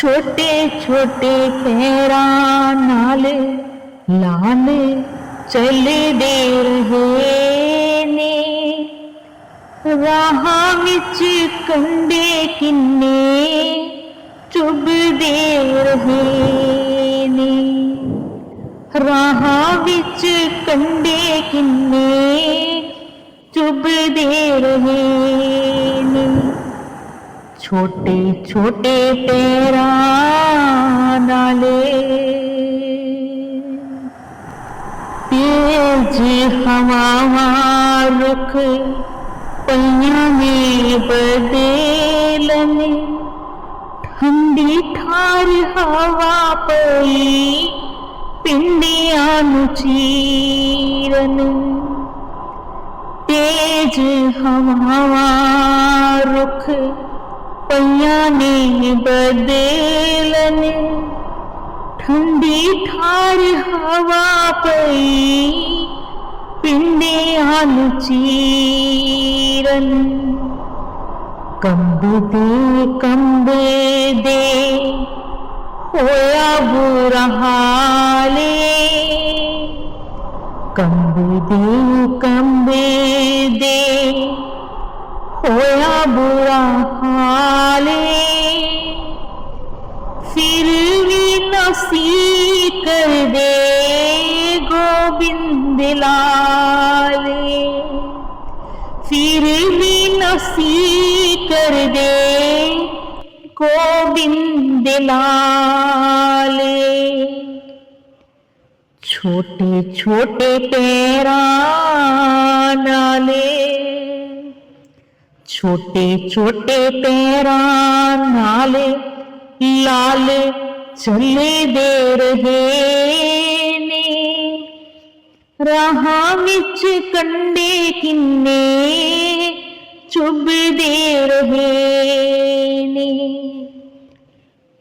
छोटे छोटे नाल लाल चल दे रहे ने राह विच कंडे किन्ने चुभ दे रहे ने राह विच कंडे किन्ने चुभ दे रहे छोटे छोटे पेर तेज हवा रुख पैया में बदलने ठंडी ठार हवा पई पिंडिया पिण्डिया तेज हवा रुख पैया ने बदलने ठंडी ठार हवा पई पिंडे चीरन कंब दे कंबे दे होया बुरहाले कंब दे कंबे दे होया বুড়া হালে ফির ভি নসি কর দে গোবিন্দ লালে ফির ভি নসি কর দে গোবিন্দ লালে छोटे छोटे पैरा नाले। छोटे छोटे तेरा नाले लाले चले दे रहे ने रहा विच कंडे किन्ने चुभ दे रहे ने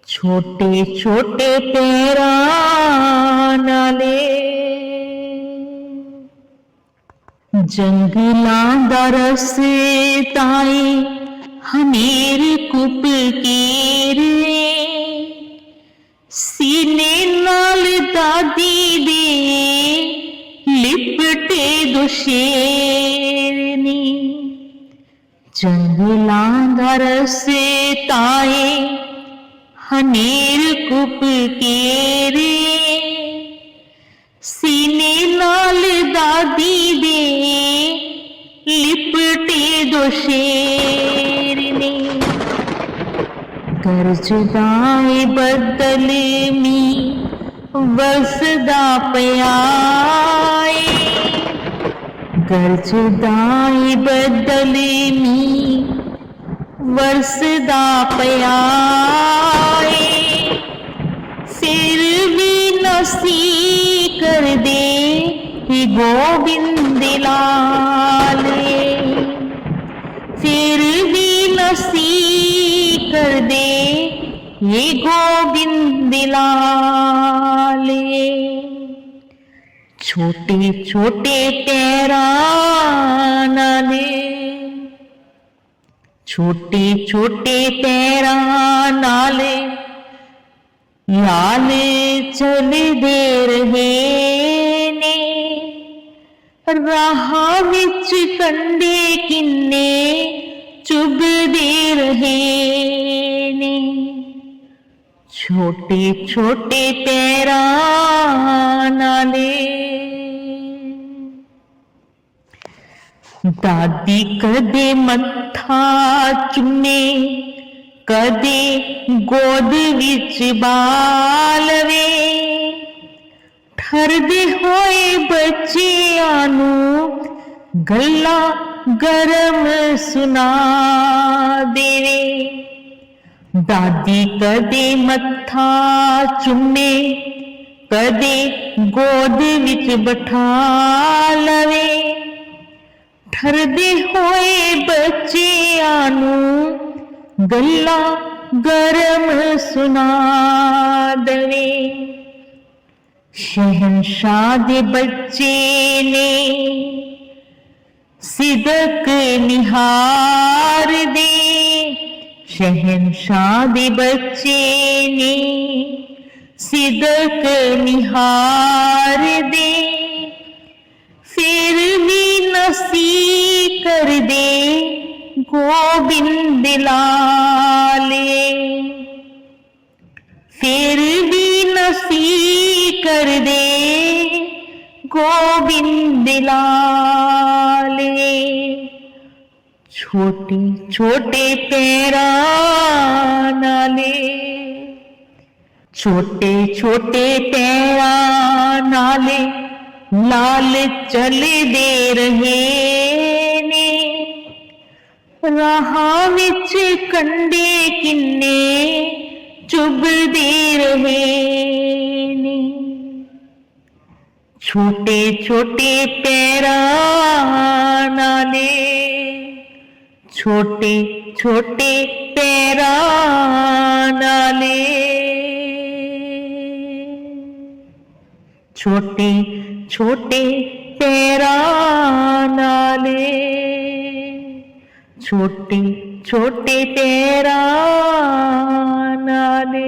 छोटे छोटे तेरा नाले जंगला दरस ताई हमीर कुप के सीने नाल दादी दे, लिपटे दुशेरनी। जंगला दरस से ताए, हमीर कुप के शेर ने कर्जदाए बदले में, वसदा पयाए। गर्जदाए बदले में, वसदा पयाए। सिर भी नसी कर दे, गोविंद दिलाए हे गोविंदिलाले छोटे छोटे तेरा नाले छोटे छोटे तेरा नाले लाले चल दे रहे ने, राह बिच कंधे किन्ने चुभ दे रहे छोटे छोटे तेरा नाले दादी कदे मत्था चुने कदे गोद विच बालवे। ठरदे होए बच्चियाँ नु गल्ला गरम सुना देवे। ਦਾਦੀ ਕਦੇ ਮੱਥਾ ਚੁੰਮੇ, ਕਦੇ ਗੋਦ ਵਿੱਚ ਬਿਠਾ ਲਵੇ। ਠਰਦੇ ਹੋਏ ਬੱਚਿਆਂ ਨੂੰ ਗੱਲਾਂ ਗਰਮ ਸੁਣਾ ਦਵੇ। ਸ਼ਹਿਨशाह ਦੇ ਬੱਚੇ ਨੇ ਸਿਦਕ ਨਿਹਾਰ ਦੇ शहनशाह दे बच्चे ने सिदक निहार दे। फिर भी नसी कर दे गोबिंद लाले। फिर भी नसी कर दे गोबिंद लाले। छोटे छोटे पैरा नाले। छोटे छोटे पैरा नाले, लाल चल दे रहे ने। रहा विच कंडे किन्ने, चुभ दे रहे ने। छोटे छोटे पैरा नाले। छोटे छोटे तेरा नाले छोटे छोटे तेरा नाले छोटे छोटे तेरा नाले